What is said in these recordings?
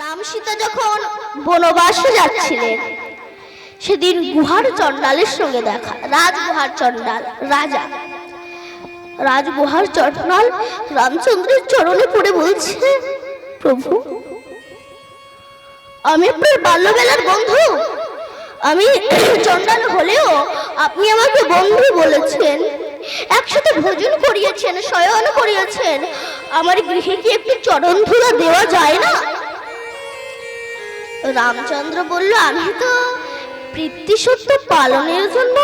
রাম সীতা যখন বনবাসে যাচ্ছিলেন, সেদিন গুহার চণ্ডালের সঙ্গে দেখা, রাজগুহার চণ্ডাল, রাজা। রাজগুহার চণ্ডাল রামচন্দ্রের চরণে পড়ে বলছে, প্রভু, আমি আপনার বাল্যবেলার বন্ধু। আমি চণ্ডাল হলেও আপনি আমাকে বন্ধু বলেছেন। একসাথে ভোজন করিয়েছেন, শয়ন করিয়েছেন। আমার গৃহে কি একটু চরণ ধুলা দেওয়া যায় না? রামচন্দ্র বলল, আমি তো সত্য পালনের জন্য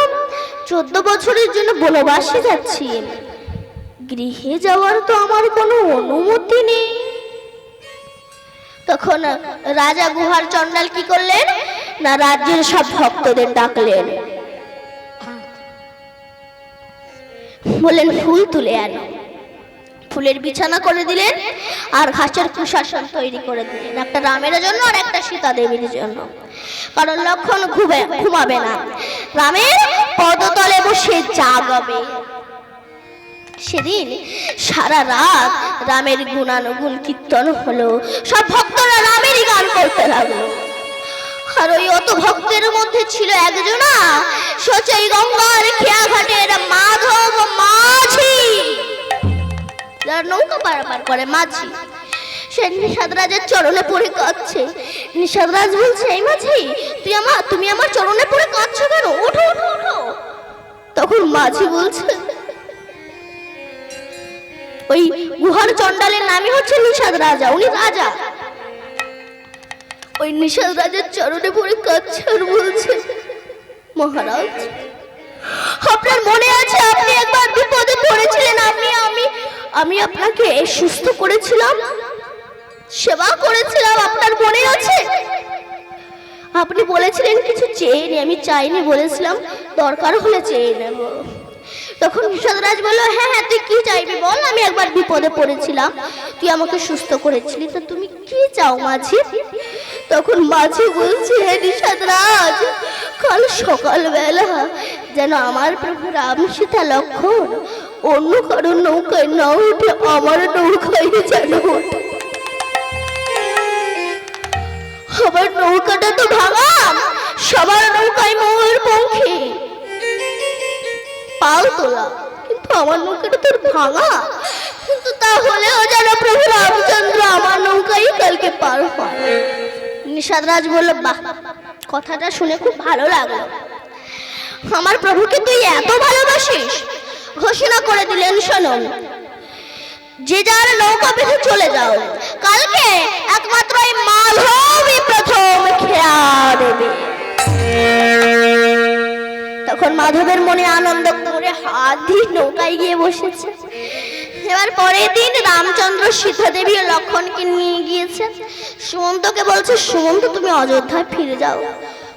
চোদ্দ বছরের জন্য বনবাসে যাচ্ছি। গৃহে যাওয়ার তো আমার কোনো অনুমতি নেই। তখন রাজা গুহার চণ্ডাল কি করলেন? না, রাজ্যের সব ভক্তদের ডাকলেন। বললেন, ফুল তুলে আনো। ফুলের বিছানা করে দিলেন আর ঘাসের কুশাসন তৈরি করে দিলেন। একটা রামের জন্য আর একটা সীতা দেবীর জন্য। কারণ লক্ষণ ঘুমে ঘুমাবে না। রামের পদতলে বসে জাগাবে। সেদিন সারা রাত রামের গুণানুগুণ কীর্তন হলো। সব ভক্তরা রামেরই গান করতে লাগল। আর ওই অত ভক্তের মধ্যে ছিল একজনা। সচই গঙ্গার খেয়াঘাটের মাধব মাঝি। যারা নৌকা পারাপার করে, মাঝি। সে নিষাদ রাজের চরণে পড়ে কাঁদছে। নিষাদ রাজ বলছে, এই মাঝি, তুই আমার তুমি আমার চরণে পড়ে কাঁদছো কেন? ওঠো ওঠো ওঠো। তখন মাঝি বলছে, ওই গুহার চণ্ডালের নামই হচ্ছে নিষাদ রাজা, উনি রাজা। ওই নিষাদ রাজার চরণে পড়ে কাঁদছে আর বলছে, মহারাজ, আপনার মনে আছে আপনি একবার বিপদে পড়েছিলেন আমি আপনাকে সুস্থ করেছিলাম, সেবা করেছিলাম, আপনার মনে আছে? আপনি বলেছিলেন কিছু চেয়ে নি, আমি চাইনি, বলেছিলাম দরকার হলে চেয়ে নেব। তখন বিষাদরাজ বলল হ্যাঁ হ্যাঁ তুই কি চাইবি বল? আমি একবার বিপদে পড়েছিলাম। তুই আমাকে সুস্থ করেছিলি। তো তুমি কি চাও, মাঝি? তখন মাঝি বলছে, হে নিষাদরাজ কাল সকালবেলা যেন আমার প্রভু রাম সীতা লক্ষণ অন্য কারোর নৌকায় না উঠে আমার নৌকায় যেন আমার নৌকাটা তো ভাঙা, সবার নৌকায় ময়ূর পঙ্খী। পাল তোলা কিন্তু আমার নৌকাটা তোর ভাঙা। কিন্তু তাহলেও যেন প্রভু রামচন্দ্র আমার নৌকাই কালকে পার নিষাদ রাজ বলল, বাহ, কথাটা শুনে খুব ভালো লাগল। আমার প্রভুকে তুই এত ভালোবাসিস? ঘোষণা করে দিলেন, শোনো। যে যার নৌকা পেতে চলে যাও, কালকে একমাত্র এই মাধবই প্রথম খেয়া দেবে। তখন মাধবের মনে আনন্দ করে হাত দিয়ে নৌকায় গিয়ে বসেছে। এবার পরের দিন রামচন্দ্র সীতা দেবী ও লক্ষণকে নিয়ে গিয়েছে। সুমন্তকে বলছে, সুমন্ত, তুমি অযোধ্যায় ফিরে যাও।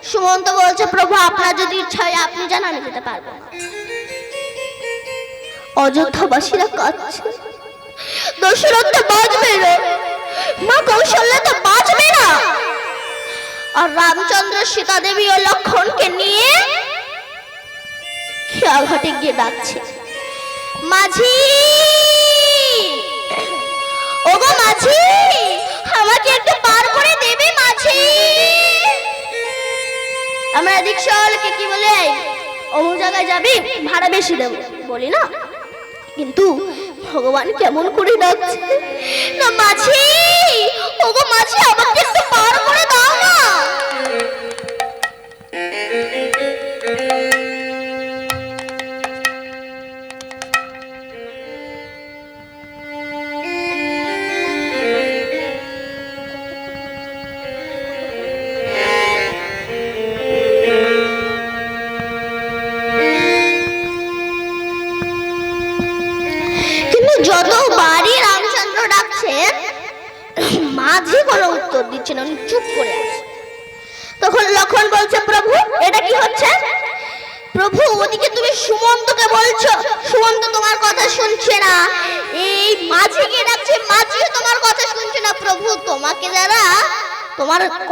সুমন্ত বলছে, প্রভু, আপনার যদি ইচ্ছা হয়, আপনি যান, আমি যেতে পারব। অযোধ্যাবাসীরা কাঁদছে। দশরথ তো বাঁচবে মা কৌশল্যা তো বাঁচবে না। আর রামচন্দ্র সীতা দেবী ও লক্ষণকে নিয়ে খেয়াঘাটে গিয়ে ডাকছে। মাঝি! ওগো মাঝি! আমাকে একটু পার করে দেবে মাঝি? আমরা এদিক সরলকে কি বলে অমুক জায়গায় যাবি, ভাড়া বেশি দেবো, বলি না? কিন্তু ভগবান কেমন করে ডাকছে। না, মাঝি!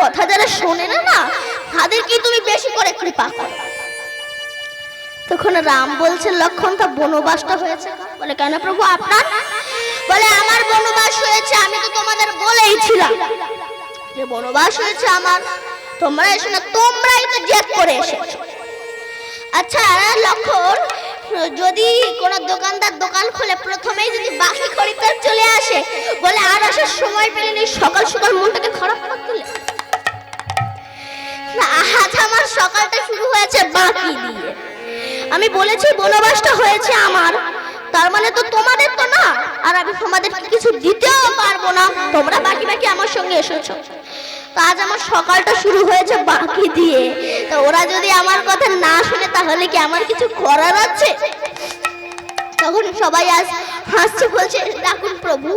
কথা যারা শোনে না না তাদেরকে তুমি বেশি করে কৃপা করো। তখন রাম বলছে, লক্ষণ, তা বনবাসটা হয়েছে বলে, কেন প্রভু, আপনার? বলে, আমার বনবাস হয়েছে, আমি তো তোমাদের বলেইছিলাম যে বনবাস হয়েছে আমার। তোমরা এসো না, তোমরাই তো জেদ করে এসেছ। আচ্ছা লক্ষণ, যদি কোনো দোকানদার দোকান খুলে, প্রথমেই যদি বাকি খরিদ্দার চলে আসে, বলে, আর আসার সময় পেলেনি সকাল সকাল মনটাকে খারাপ করে দিলে? না, আজ আমার সকালটা শুরু হয়েছে বাকি দিয়ে। আমি বলেছি বনবাসটা হয়েছে আমার তার মানে তো তোমাদের তো না আর আমি তোমাদেরকে কিছু দিতেও পারব না। তোমরা বাকি বাকি আমার সঙ্গে এসেছ। তো আজ আমার সকালটা শুরু হয়েছে বাকি দিয়ে। তো ওরা যদি আমার কথা না শুনে তাহলে কি আমার কিছু করার আছে? তখন সবাই আজ হাসছে বলছে ডাকুন প্রভু।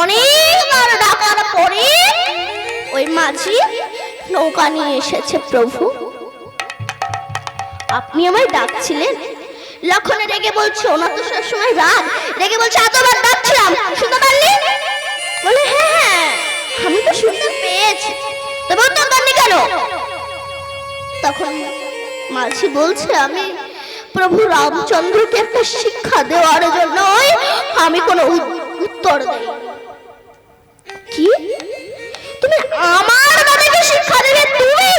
অনেকবার ডাকার পরে ওই মাঝি নৌকা নিয়ে এসেছে প্রভু। আপনি আমায় ডাকছিলেন? লক্ষণে রেগে বলছে ওনার তো সবসময় রাগ রেগে বলছে, এতবার ডাকছিলাম, শুনতে পারলি? বলে হ্যাঁ হ্যাঁ আমি তো শুনতে পেয়েছি। তবে উত্তর দেননি কেন? তখন মাঝি বলছে, আমি প্রভু রামচন্দ্রকে একটা শিক্ষা দেওয়ার জন্য আমি কোনো উত্তর দেই কি? তুমি আমার বাবাকে শিক্ষা দেবে, তুমি?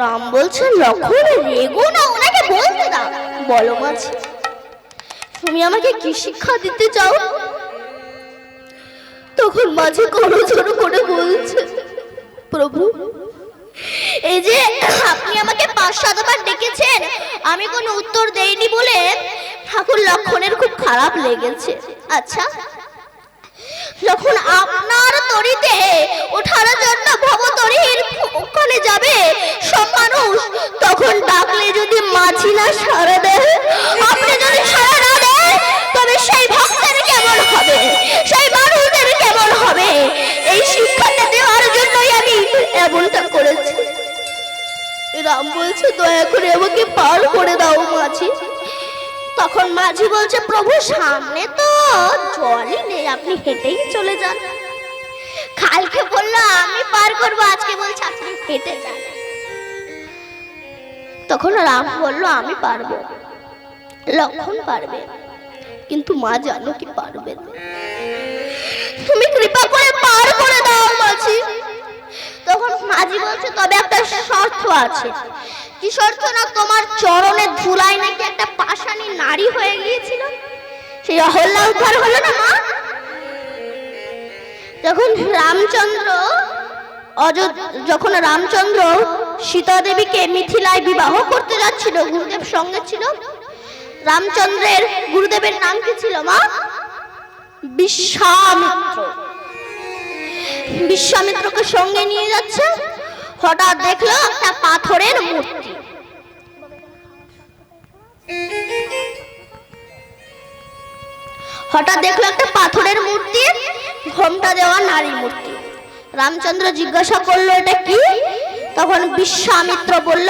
রাম বলছে লক্ষণ রেগো না, ওনাকে বলতে দাও। বলো মাঝি, তুমি আমাকে কি শিক্ষা দিতে চাও? তখন মাঝে কোনো ছোট করে বলছে, প্রভু, এই যে আপনি আমাকে পাঁচ, সাতবার ডেকেছেন, আমি কোনো উত্তর দেইনি বলে ঠাকুর লক্ষণের খুব খারাপ লেগেছে। আচ্ছা যখন আপনার তরিতে ওঠার জন্য ভবতরির ওখানে যাবে সব মানুষ, তখন ডাকলে যদি মাছি না সারা দেয়, আপনি যদি সারা না দেয় তবে সেই ভক্তের কেমন হবে? সেই মানুষদের কেমন হবে? এই শিক্ষাটা দেওয়ার জন্যই আমি এমনটা করেছি। রাম বলছে, দয়া করে আমাকে পার করে দাও মাঝি তখন মাঝি বলছে, প্রভু, সামনে তো জলই নেই, আপনি হেঁটেই চলে যান। কালকে বলল, আমি পার করব আজকে। বলছে, আপনি হেঁটে যান। তখন রাম বলল, আমি পারব। লক্ষণ পারবে, কিন্তু মা জানো কি পারবে তুমি কৃপা করে পার করে দাও মাঝি। তখন মাঝি বলছে, তবে একটা শর্ত আছে। কি শর্ত না তোমার চরণের ধুলায় নাকি একটা পাষাণী নারী হয়ে গিয়েছিল? সেই অহল্যা উদ্ধার হলো না, মা? যখন রামচন্দ্র যখন রামচন্দ্র সীতা দেবীকে মিথিলায় বিবাহ করতে যাচ্ছিল, গুরুদেব সঙ্গে ছিল, রামচন্দ্রের গুরুদেবের নাম কি ছিল, মা? বিশ্বামিত্র। বিশ্বামিত্রকে সঙ্গে নিয়ে যাচ্ছে। হঠাৎ দেখল একটা পাথরের মূর্তি। হঠাৎ দেখল একটা পাথরের মূর্তি, ঘোমটা দেওয়া নারী মূর্তি। রামচন্দ্র জিজ্ঞাসা করল, এটা কি? তখন বিশ্বামিত্র বলল,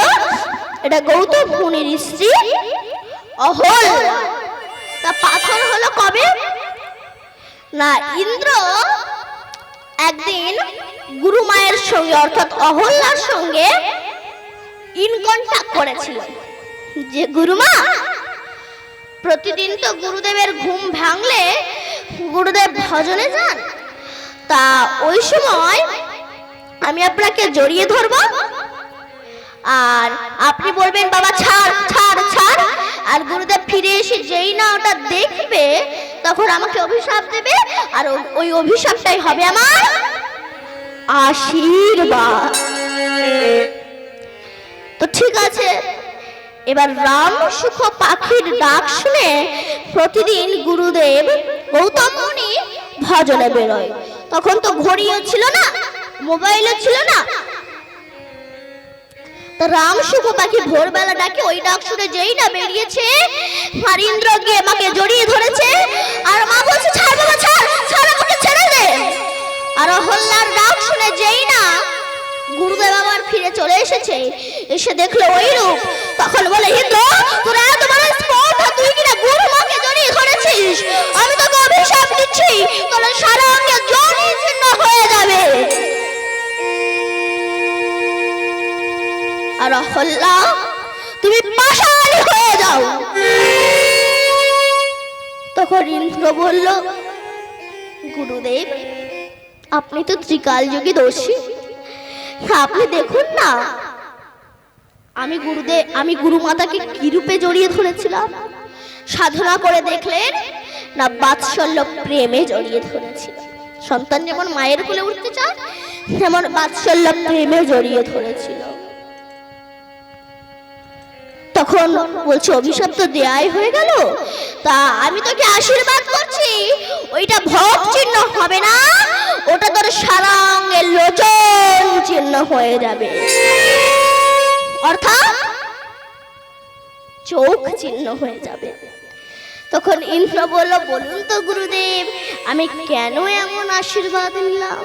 এটা গৌতম মুনির স্ত্রী। অহল, তা পাথর হলো কবে? না, ইন্দ্র একদিন গুরু মায়ের সঙ্গে, অর্থাৎ অহল্যার সঙ্গে ইন কন্টাক্ট করেছিল। যে গুরুমা প্রতিদিন তো গুরুদেবের ঘুম ভাঙলে গুরুদেব ভজনে যান। তা ওই সময় আমি আপনাকে জড়িয়ে ধরবো। আর আপনি বলবেন, বাবা, ছাড় ছাড় ছাড়। আর গুরুদেব ফিরে এসে যেই না ওটা দেখবে, তখন আমাকে অভিশাপ দেবে, আর ওই অভিশাপটাই হবে আমার আশীর্বাদ। তো ঠিক আছে, এবার রাম সুখ পাখির ডাক শুনে প্রতিদিন গুরুদেব গৌতম মুনি ভজনে বেরোয়। তখন তো ঘড়িও ছিল না, মোবাইলও ছিল না তো রাম সুখ পাখি ভোরবেলা ডাকে, ওই ডাক শুনে যেই না বেরিয়েছে আর গিয়ে মাকে জড়িয়ে ধরেছে, আর মা বলছে, ছাড় বাবা, ছাড় ছাড়, আমাকে ছেড়ে দে। আর অহল্যার ডাক শুনে যেই না গুরুদেব আবার ফিরে চলে এসেছে, এসে দেখল ওই রূপ। তখন বলে ইন্দ্র তোরা বড় স্পর্ধা তুই কিনা গুরু মাকে জড়িয়ে ধরেছিস? আমি তোকে অভিশাপ দিচ্ছি, তোর সারা অঙ্গে জড়ি ছিন্ন হয়ে যাবে। আর অহল্যা, তুমি পাষাণী হয়ে যাও। তখন ইন্দ্র বলল, গুরুদেব, আপনি তো ত্রিকাল যোগী দোষী। আপনি দেখুন না, আমি গুরুদেব আমি গুরু মাতাকে কি রূপে জড়িয়ে ধরেছিলাম? সাধনা করে দেখলেন, না বাৎসল্য প্রেমে জড়িয়ে ধরেছিল সন্তান যেমন মায়ের কোলে উঠতে চায়, তেমন বাৎসল্য প্রেমে জড়িয়ে ধরেছিল। তখন বলছে, অভিশাপ তো দেয়াই হয়ে গেল। তা আমি তোকে আশীর্বাদ করছি। ওইটা ভোগ চিহ্ন হবে না। ওটা তোর সারাঙ্গের লোচন চিহ্ন হয়ে যাবে। অর্থাৎ চোখ চিহ্ন হয়ে যাবে। তখন ইন্দ্র বলল, বলুন তো গুরুদেব, আমি কেন এমন আশীর্বাদ নিলাম?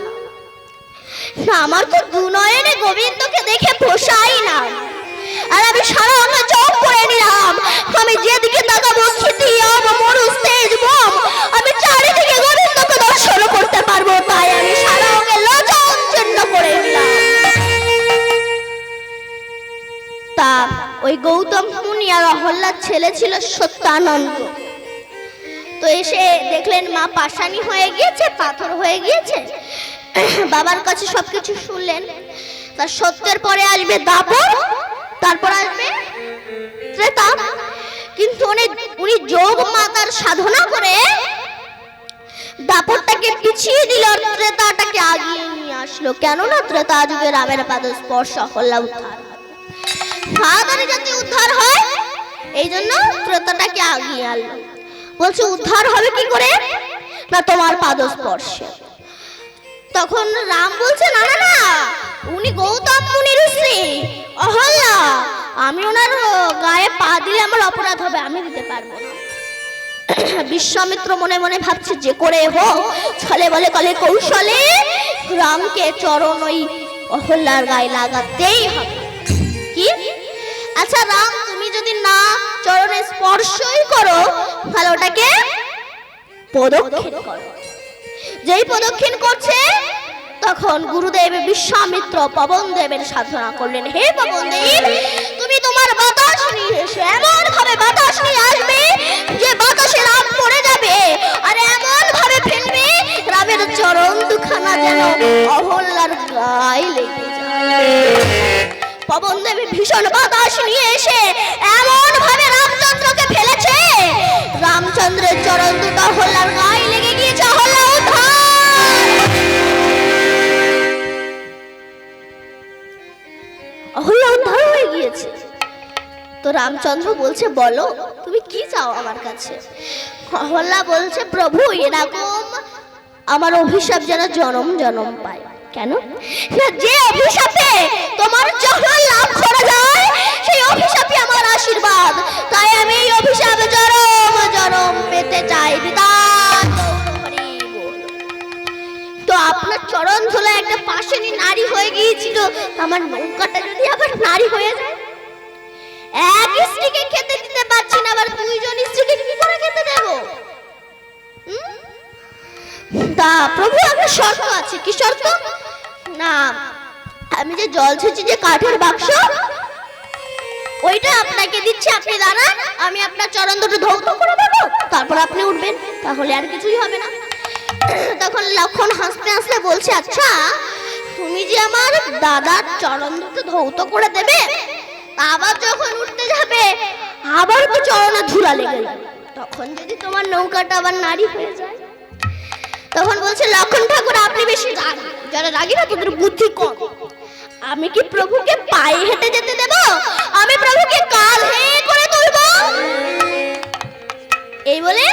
আমার তো দুনয়নে গোবিন্দকে দেখে পোষাই না। আর আমি সারা চোখ করে নিলাম। আমি যেদিকে তাকাবো খিতিয়াম মরুস তেজ বম। আমি চারিদিকে গোবিন্দকে দর্শন করতে পারব, তাই আমি সারা অঙ্গে চিহ্ন করে নিলাম। তা ওই গৌতম মুনি আর অহল্লার ছেলে ছিল সত্যানন্দ। তো এসে দেখলেন মা পাশানি হয়ে গিয়েছে, পাথর হয়ে গিয়েছে। বাবার কাছে সবকিছু শুনলেন। তার সত্যের পরে আসবে দাপর, তারপর আসবে ত্রেতা। কিন্তু উনি উনি যোগ মাতার সাধনা করে দাপরটাকে পিছিয়ে দিল ত্রেতাটাকে আগিয়ে নিয়ে আসলো। কেননা ত্রেতা যুগে রামের পাদ স্পর্শ হল্লা উদ্ধার। তাড়াতাড়ি যাতে উদ্ধার হয়, এই জন্য ত্রেতাটাকে আগিয়ে আনলো। বলছে, উদ্ধার হবে কি করে? না, তোমার পাদ স্পর্শে। তখন রাম বলছে, না না না, উনি গৌতম মুনির স্ত্রী অহল্যা, আমি ওনার গায়ে পা দিলে আমার অপরাধ হবে, আমি দিতে পারব না। বিশ্বামিত্র মনে মনে ভাবছে, যে করে হোক, ছলে বলে কলে কৌশলে রামকে চরণ ওই অহল্যার গায়ে লাগাতেই হবে। কি? আচ্ছা রাম, তুমি যদি না চরণে স্পর্শই করো, তাহলে ওটাকে পদক্ষেপ করো। যেই প্রদক্ষিণ করছে, তখন গুরুদেব বিশ্বামিত্র পবন দেবের সাধনা করলেন। হে পবন দেব তুমি তোমার বাতাস নিয়ে এসে। এমন ভাবে বাতাস নিয়ে আসবে যে বাতাসে রাম পড়ে যাবে। আর এমন ভাবে ফেলবে রামের চরণ দুখানা যেন অহল্লার গায়ে লেগে যায়। পবন দেবী ভীষণ বাতাস নিয়ে এসে এমন ভাবে রামচন্দ্রকে ফেলেছে। রামচন্দ্রের চরণ দুটো হল্লার গায়ে লেগে তো রামচন্দ্র বলছে, বলো, তুমি কি চাও আমার কাছে? হল্লা বলছে, প্রভু, এরকম আমার অভিশাপ যেন জনম জনম পায়। কেন? যে অভিশাপে তোমার চরণ লাভ করা যায়, সেই অভিশাপই আমার আশীর্বাদ। তাই আমি এই অভিশাপ জনম জনম পেতে চাই তো আপনার চরণ ধুলে একটা পাশেনি নারী হয়ে গিয়েছিল। আমার নৌকাটা যদি আবার নারী হয়ে যায়? এক স্ত্রীকে খেতে দিতে পারছি না, আবার দুইজন স্ত্রীকে কি করে খেতে দেবো? তা, প্রভু একটা শর্ত আছে। কি শর্ত? না, আমি যে জল ছেঁচি যে কাঠের বাক্স, ওইটা আপনাকে দিচ্ছি, আপনি দাঁড়ান, আমি আপনার চরণ দুটো ধৌত করে দেবো, তারপর আপনি উঠবেন, তাহলে আর কিছুই হবে না। তখন লক্ষণ হাসতে হাসতে বলছে আচ্ছা তুমি যে আমার দাদার চরণ দুটো ধৌত করে দেবে আবার যখন উঠতে যাবে, আবার তো চরণে ধুলা লেগে তখন যদি তোমার নৌকাটা আবার নারী হয়ে যায়, তখন বলছে, লক্ষণ ঠাকুর, আপনি বেশি রাগী। যারা রাগী না, তোদের বুদ্ধি কম। আমি কি প্রভুকে পায়ে হেঁটে যেতে দেব? আমি প্রভুকে কাল হে করে তুলব? এই বলে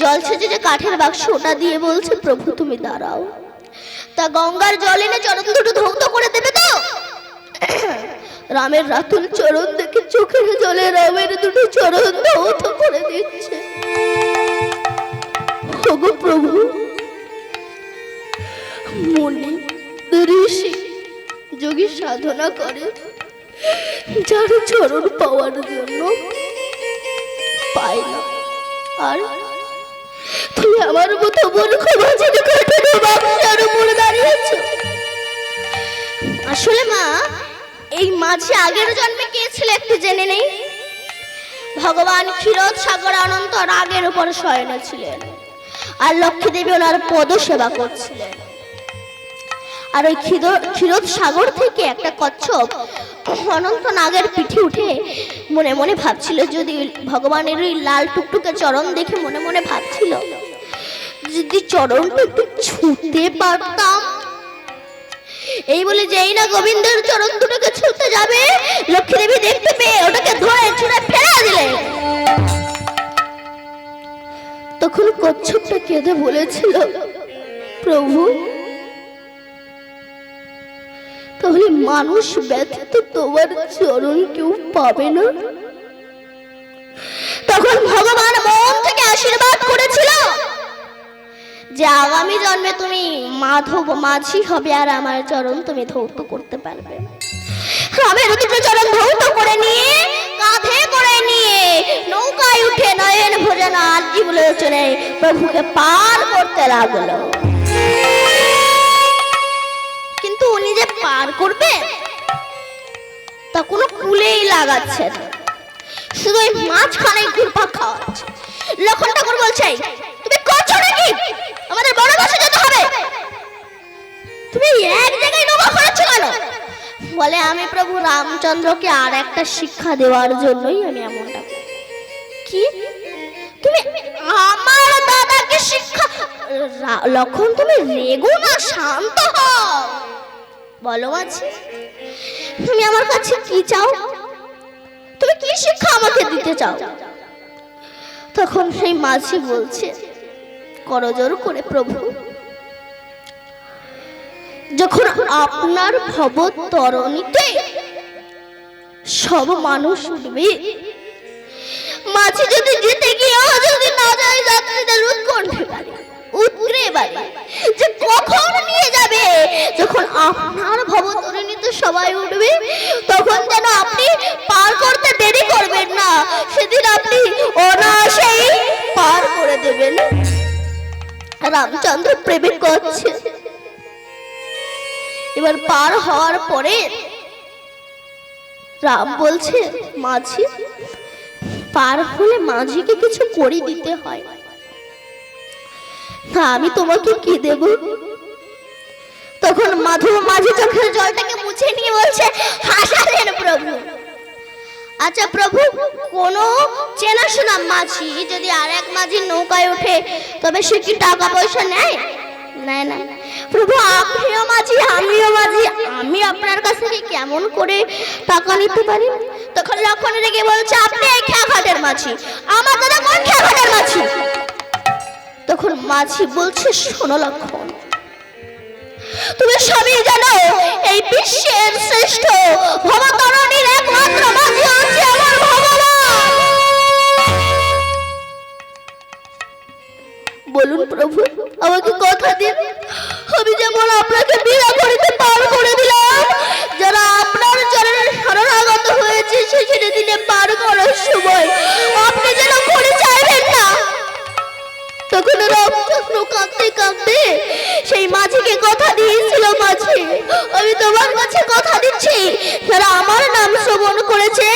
জল ছেঁচে যে কাঠের বাক্স, ওটা দিয়ে বলছে, প্রভু, তুমি দাঁড়াও। তা গঙ্গার জল এনে চরণ দুটো ধৌত করে দেবে তো? রামের রাতুল চরণ দেখে চোখের জলে রামের দুটো চরণ ধৌত করে দিচ্ছে। প্রভু মনে ঋষি যোগী সাধনা করে, যার চরণ পাওয়ার জন্য পায় না। আর তুমি আমার মতো মূর্খ বাজির উপরে দাঁড়িয়েছ। আসলে মা এই মাঝে আগের জন্মে কে ছিল একটু জেনে নেই? ভগবান ক্ষীরোদ সাগর অনন্ত রাগের উপর শয়নে ছিলেন আর লক্ষ্মী দেবী ওনার পদ সেবা করছিলেন। আর ওই ক্ষীর, ক্ষীরোদ সাগর থেকে একটা কচ্ছপ অনন্ত নাগের পিঠে উঠে মনে মনে ভাবছিল, যদি ভগবানের ওই লাল টুকটুকে চরণ দেখে মনে মনে ভাবছিল, যদি চরণটা একটু ছুঁতে পারতাম। এই বলে যেই না গোবিন্দের চরণ দুটোকে ছুঁতে যাবে, লক্ষ্মী দেবী দেখতে পেয়ে ওটাকে ধরে ছুঁড়ে ফেলে দিলেন। তখন কচ্ছপটা কেঁদে বলেছিল, প্রভু, তাহলে মানুষ ব্যথিত তোমার চরণ কেউ পাবে না? তখন ভগবান মন থেকে আশীর্বাদ করেছিল। যে আগামী জন্মে তুমি মাধব মাঝি হবে আর আমার চরণ তুমি ধৌত করতে পারবে। আমি দুটো চরণ ধৌত করে নিয়ে, কাঁধে করে নিয়ে নৌকায় উঠে নয়ন ভোজন আলজি বলে চলে প্রভুকে পার করতে লাগল। কিন্তু উনি যে পার করবে, তা কোনো কুলেই লাগাচ্ছে শুধু ওই মাঝখানে ঘুরপাক খাওয়াচ্ছে। লক্ষণ ঠাকুর বলছে তুমি করছ নাকি? আমাদের বড় বাসে যেতে হবে। তুমি এক জায়গায় নৌকা করেছ কেন? বলে আমি প্রভু রামচন্দ্রকে আর একটা শিক্ষা দেওয়ার জন্যই আমি এমনটা কি? তুমি আমার দাদাকে শিক্ষা লক্ষণ তুমি রেগো না, শান্ত হও। বলো মাঝি, তুমি আমার কাছে কি চাও? তুমি কি শিক্ষা আমাকে দিতে চাও? তখন সেই মাঝি বলছে করজোর করে প্রভু। যখন আপনার ভব তরণীতে সব মানুষ উঠবে, মাঝি যদি যেতে গিয়েও যদি না যায়, যাত্রীদের উৎকণ্ঠে পারে উৎগ্রে পারে যে কখন নিয়ে যাবে? যখন আপনার ভবতরণীতে সবাই উঠবে, তখন যেন আপনি পার করতে দেরি করবেন না। সেদিন আপনি অনায়াসেই পার করে দেবেন। রামচন্দ্র প্রেমে করছে এবার পার হওয়ার পরে রাম বলছে, মাঝি, পার হলে মাঝিকে কিছু করে দিতে হয়। তা আমি তোমাকে কি দেব? তখন মাধব মাঝি চোখের জলটাকে মুছে নিয়ে বলছে, হাসালেন প্রভু। আচ্ছা প্রভু, কোন চেনাশোনা মাঝি যদি আর এক মাঝির নৌকায় ওঠে, তবে সে কি টাকা পয়সা নেয়? নেয় না। প্রভু, আপনিও মাঝি, আমিও মাঝি, আমি আপনার কাছ থেকে কেমন করে টাকা নিতে পারি? তখন লক্ষণ রেগে বলছে, আপনি এই খেয়াঘাটের মাঝি, আমার দাদা কোন খেয়াঘাটের মাঝি? তখন মাঝি বলছে, শোনো লক্ষণ তুমি সবই জানো, এই বিশ্বের শ্রেষ্ঠ ভবতরণীর একমাত্র মাঝে আছে আমার ভগবান। বলুন প্রভু, আমাকে কথা দিন। আমি যেমন আপনাকে বিনা করিতে পার করে দিলাম সেই মাঝিকে কথা দিয়েছিল মাঝি। আমি তোমার কাছে কথা দিচ্ছি। যারা আমার নাম শ্রবণ করেছে,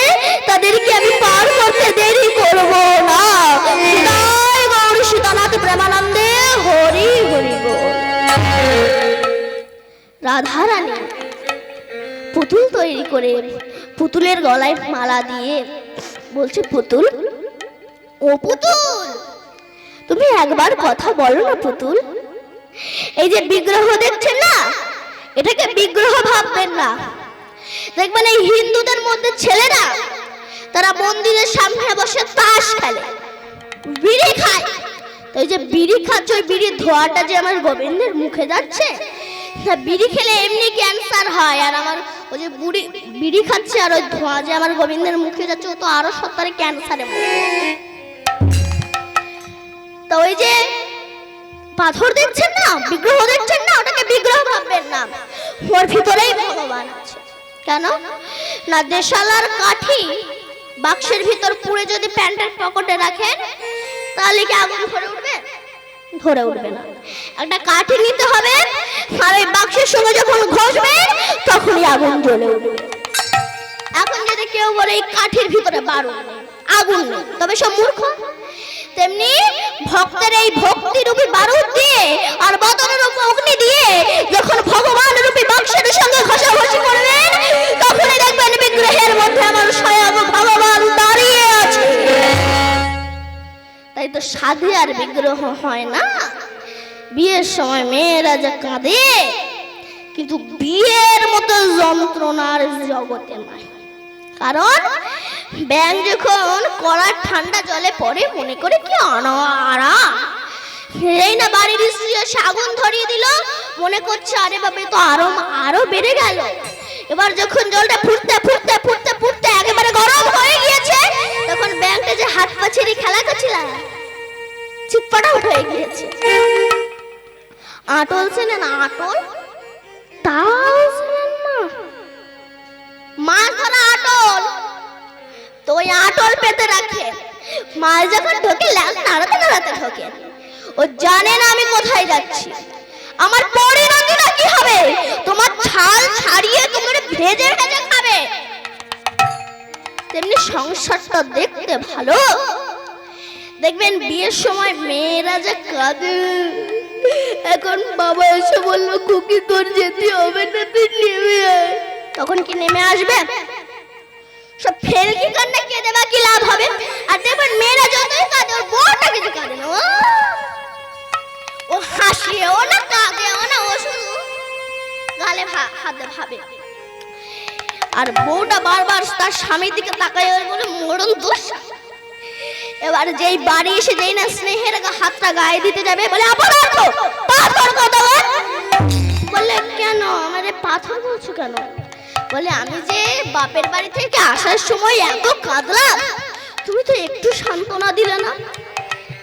তাদেরকে আমি পার করতে দেরি করব না। হরি হরি রাধারানী পুতুল তৈরি করে পুতুলের গলায় মালা দিয়ে বলছে, পুতুল, ও পুতুল, তুমি একবার কথা বলো না পুতুল। এই যে বিগ্রহ দেখছেন না? এটাকে বিগ্রহ ভাববেন না। দেখবেন এই হিন্দুদের মধ্যে ছেলেরা, তারা মন্দিরের সামনে বসে তাস খেলে। বিড়ি খায়। তো এই যে বিড়ি খাচ্ছে, ওই বিড়ির ধোয়াটা যে আমার গোবিন্দের মুখে যাচ্ছে, তা বিড়ি খেলে এমনি ক্যান্সার হয়। আর আমার ওই যে বুড়ি বিড়ি খাচ্ছে, আর ওই ধোঁয়া যে আমার গোবিন্দের মুখে যাচ্ছে, ও তো আরও সত্তরে ক্যান্সারে তো ওই যে পাথর দেখছেন না? বিগ্রহ দেখছেন না? ওটাকে বিগ্রহ ভাববেন না। ওর ভিতরেই ভগবান আছে। কেন? না, দেশালার কাঠি বাক্সের ভিতর পুড়ে যদি প্যান্টের পকেটে রাখেন, তাহলে কি আগুন ধরে উঠবে? ধরে উঠবে না। একটা কাঠি নিতে হবে, আর ওই বাক্সের সঙ্গে যখন ঘষবে, তখনই আগুন জ্বলে উঠবে। এখন যদি কেউ বলে, এই কাঠের ভিতরে নেই, আগুন তবে সব মূর্খ। তেমনি ভক্তের এই ভক্তি রূপী বারুদ দিয়ে আর বদনের রূপে অগ্নি দিয়ে যখন ভগবান রূপী বাক্সের সঙ্গে ঘষাঘষি করবেন তখনই দেখবেন বিগ্রহের মধ্যে আমার স্বয়ং ভগবান দাঁড়িয়ে আছে। তাই তো সাধে আর বিগ্রহ হয় না। বিয়ের সময় মেয়েরা যে কাঁদে, কিন্তু বিয়ের মতো যন্ত্রণার জগতে নয়। কারণ ব্যাং যখন কড়ার ঠান্ডা জলে পড়ে, মনে করে কি আরাম এই না বাড়ির স্ত্রী এসে আগুন ধরিয়ে দিল। মনে করছে, আরে বাবা তো আরও আরও বেড়ে গেল। এবার যখন জলটা ফুটতে ফুটতে ফুটতে ফুটতে একেবারে গরম হয়ে গিয়েছে, তখন ব্যাংকে যে হাত পা ছেড়ে খেলা করছিলাম চিৎপাটাও হয়ে গিয়েছে। আটল ছিলেন আটল? তাও ছিলেন না মাছ ধরা আটল। তো ওই আটল পেতে রাখে। মাছ যখন ঢোকে ল্যাস নাড়াতে নাড়াতে ঢোকে। ও জানে না আমি কোথায় যাচ্ছি। আমার পরিণতিটা কি হবে? তোমার ছাল ছাড়িয়ে তোমার ভেজে ভেজে খাবে। তেমনি সংসারটা দেখতে ভালো। দেখবেন বিয়ের সময় মেয়েরা যে কাঁদে। এখন বাবা এসে বলল কুকি তোর যেতে হবে না, তুই নেমে তখন কি নেমে আসবে? সব ফেল কি কান্না কেঁদে বা কি লাভ হবে? আর দেখবেন মেয়েরা যতই কাঁদে, ওর বউটা কিছু কাঁদে না। ও হাসিয়ে, ও না কাঁদে, ও না ও শুধু গালে হাতে ভাবে। আর বউটা বারবার তার স্বামীর দিকে তাকায় বলে, মরণ দোষ। এবার যেই বাড়ি এসে যেই না স্নেহের হাতটা গায়ে দিতে যাবে, বলে, অপরাধ পাথর বল বললে কেন? আমারে পাথর বলছো কেন? বলে, আমি যে বাপের বাড়ি থেকে আসার সময় এত কাঁদলাম, তুমি তো একটু সান্ত্বনা দিলে না?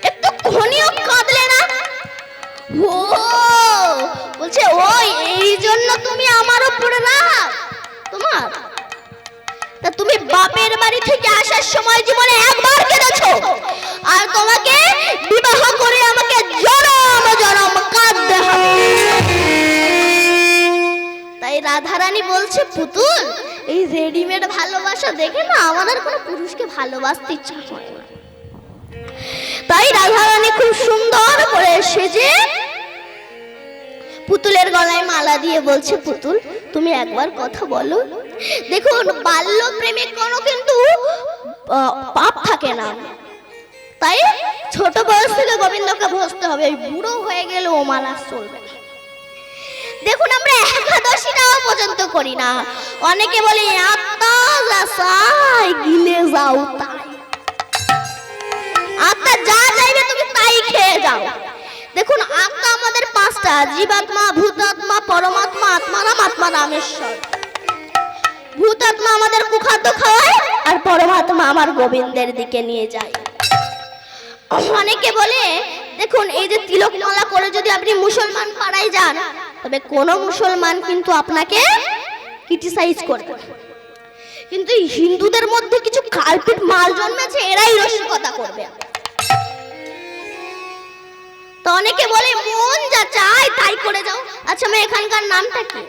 একটু খনিও কাঁদলে না? ও বলছে, ওই, এই জন্য তুমি আমার উপরে না, তোমার? তা তুমি বাপের বাড়ি থেকে আসার সময় জীবনে একবার কেঁদেছো, আর তোমাকে বিবাহ করে আমাকে জনম জনম কাঁদতে হবে। তাই রাধারানী বলছে, পুতুল, এই রেডিমেড ভালোবাসা দেখে না আমাদের কোনো পুরুষকে ভালোবাসতে ইচ্ছা হয় না। তাই রাধারানী খুব সুন্দর করে সেজে পুতুলের গলায় মালা দিয়ে বলছে, পুতুল, তুমি একবার কথা বলো। দেখুন বাল্য প্রেমে কোনো কিন্তু পাপ থাকে না। তাই ছোট বয়স থেকে গোবিন্দকে বসতে হবে, বুড়ো হয়ে গেলে ও মালা চলবে না। দেখুন, আমরা একাদশীটাও পর্যন্ত করি না। অনেকে বলে গিলে যাও আত্মা যা তুমি তাই খেয়ে যাও। দেখুন, আত্মা আমাদের পাঁচটা, জীবাত্মা, ভূতাত্মা, পরমাত্মা, আত্মারাম আত্মা রামেশ্বর ভূতাত্মা আমাদের কুখাদ্য খাওয়ায় আর পরমাত্মা আমার গোবিন্দের দিকে নিয়ে যায়। অনেকে বলে, দেখুন, এই যে তিলক মালা করে যদি আপনি মুসলমান পাড়ায় যান তবে কোন মুসলমান কিন্তু আপনাকে ক্রিটিসাইজ করবে কিন্তু হিন্দুদের মধ্যে কিছু কালপিট মাল জন্মেছে, এরাই রসিকতা করবে। তো অনেকে বলে, মন যা চায় তাই করে যাও। আচ্ছা আমি এখানকার নামটা কি?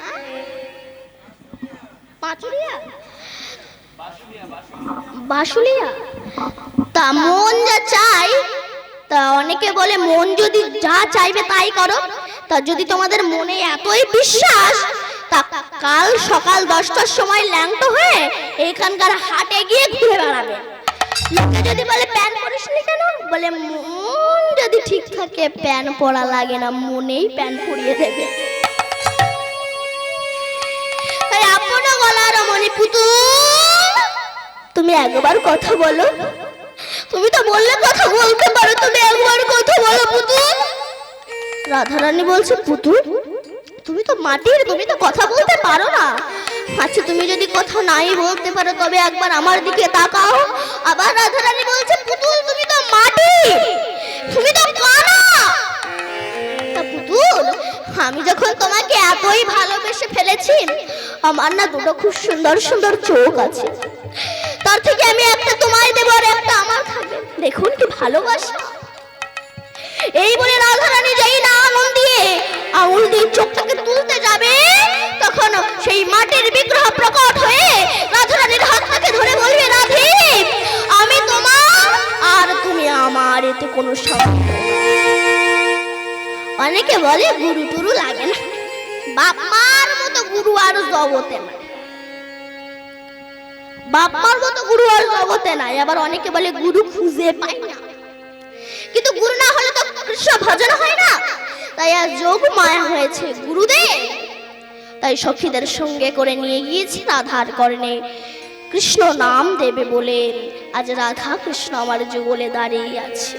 হ্যাঁ? বাসুলিয়া তা মন যা চাই তা অনেকে বলে, মন যদি যা চাইবে তাই করো। তা যদি তোমাদের মনে এতই বিশ্বাস, তা কাল সকাল দশটার সময় ল্যাংটো হয়ে এইখানকার হাটে গিয়ে ঘুরে বেড়াবে। লোকে যদি বলে, প্যান পরিসনি কেন? বলে, মন যদি ঠিক থাকে, প্যান পরা লাগে না, মনেই প্যান পরিয়ে দেবে। আপন গলার মনি পুতুল, তুমি একবার কথা বলো। তুমি তো বললে কথা বলতে পারো, তুমি একবার কথা বলো, পুতুল। রাধারানী বলছে, পুতুল, তুমি তো মাটির, তুমি তো কথা বলতে পারো না। আচ্ছা তুমি যদি কথা নাই বলতে পারো, তবে একবার আমার দিকে তাকাও। আবার রাধারানী বলছে, পুতুল, তুমি তো মাটি তুমি তো কানা তা পুতুল, আমি যখন তোমাকে এতই ভালোবেসে ফেলেছি, আমার না দুটো খুব সুন্দর সুন্দর চোখ আছে। তার থেকে আমি একটা তোমায় দেবো আর একটা ভালোবাসা? এই বলে রাধারানী যেই না আঙুল দিয়ে আঙুল দিয়ে চোখটাকে তুলতে যাবে, তখন সেই মাটির বিগ্রহ প্রকট হয়ে রাধারানীর হাতটাকে ধরে বলবে, রাধে, আমি তোমার এতে কোনো সন্দেহ অনেকে বলে গুরু টুরু লাগে না। বাপ মতো গুরু আর জগতে না বাপ মতো গুরু আর জগতে নাই। আবার অনেকে বলে গুরু খুঁজে পায় না। কিন্তু গুরু না হলে তো কৃষ্ণ ভজন হয় না। তাই আজ যোগ মায়া হয়েছে গুরুদেব। তাই সখীদের সঙ্গে করে নিয়ে গিয়েছি রাধার কর্ণে। কৃষ্ণ নাম দেবে বলে। আজ রাধা কৃষ্ণ আমার যুগলে দাঁড়িয়ে আছে।